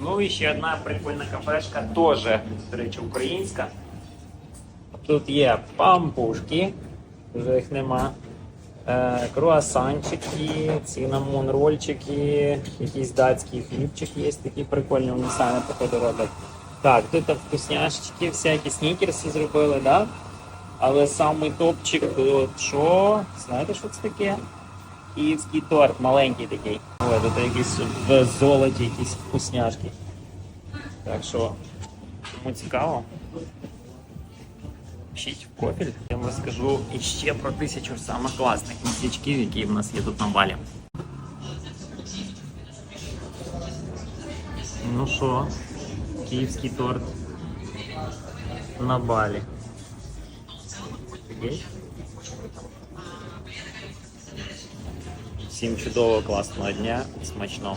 Ну і ще одна прикольна кафешка, теж, до речі, українська. Тут є пампушки, вже їх нема. Е, круасанчики, цинамон рольчики, якийсь датський хлібчик є, такі прикольні, вони самі походу роблять. Так, тут вкусняшечки, всякі снікерси зробили, да? Але самий топчик, от що? Знаєте, що це таке? Київський торт, маленький такий. Ой, тут якісь в золоті якісь вкусняшки. Так що, кому цікаво, пишіть в профіль. Я вам розкажу іще про тисячу самих класних місячків, які в нас є тут на балі. Ну що, київський торт на балі. Офігеть. Всім чудового, класного дня, смачного.